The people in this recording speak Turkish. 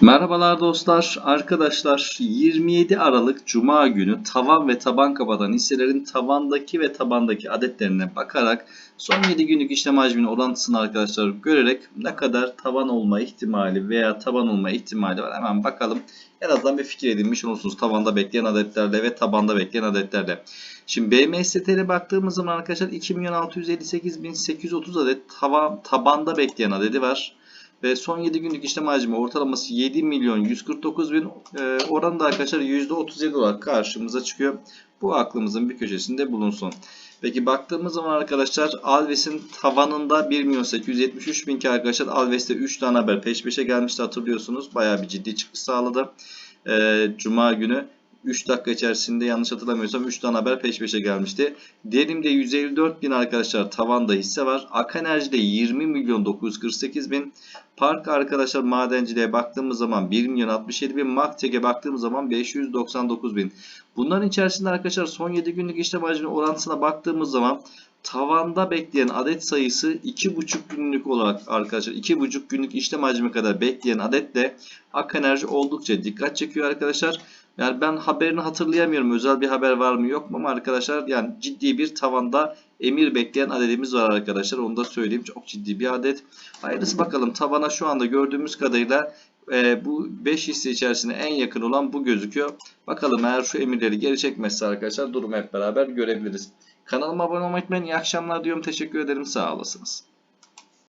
Merhabalar dostlar, arkadaşlar 27 Aralık Cuma günü tavan ve taban kapatan hisselerin tavandaki ve tabandaki adetlerine bakarak son 7 günlük işlem hacminin orantısını arkadaşlar görerek ne kadar tavan olma ihtimali veya taban olma ihtimali var hemen bakalım. En azından bir fikir edinmiş olursunuz tavanda bekleyen adetlerle ve tabanda bekleyen adetlerle. Şimdi BMST'ye baktığımız zaman arkadaşlar 2.658.830 adet tavan, tabanda bekleyen adedi var. Ve son 7 günlük işlem hacmi ortalaması 7 milyon 149 bin e, oranı da arkadaşlar %37 olarak karşımıza çıkıyor. Bu aklımızın bir köşesinde bulunsun. Peki baktığımız zaman arkadaşlar Alves'in tavanında 1 milyon 873 bin ki arkadaşlar Alves'te 3 tane haber peş peşe gelmişti hatırlıyorsunuz. Bayağı bir ciddi çıkış sağladı. E, Cuma günü 3 dakika içerisinde yanlış hatırlamıyorsam 3 tane haber peş peşe gelmişti. Derim'de 154 bin arkadaşlar tavanda hisse var. Ak Enerji'de 20 milyon 948 bin. Park arkadaşlar madenciliğe baktığımız zaman 1 milyon 67 bin. Maktek'e baktığımız zaman 599 bin. Bunların içerisinde arkadaşlar son 7 günlük işlem hacmi orantısına baktığımız zaman tavanda bekleyen adet sayısı 2,5 günlük olarak arkadaşlar 2,5 günlük işlem hacmi kadar bekleyen adetle Ak Enerji oldukça dikkat çekiyor arkadaşlar. Yani ben haberini hatırlayamıyorum. Özel bir haber var mı yok mu ama arkadaşlar yani ciddi bir tavanda emir bekleyen adedimiz var arkadaşlar. Onu da söyleyeyim. Çok ciddi bir adet. Hayırlısı bakalım. Tavana şu anda gördüğümüz kadarıyla e, bu 5 hisse içerisinde en yakın olan bu gözüküyor. Bakalım eğer şu emirleri geri çekmezse arkadaşlar durumu hep beraber görebiliriz. Kanalıma abone olmayı unutmayın. İyi akşamlar diyorum. Teşekkür ederim. Sağ olasınız.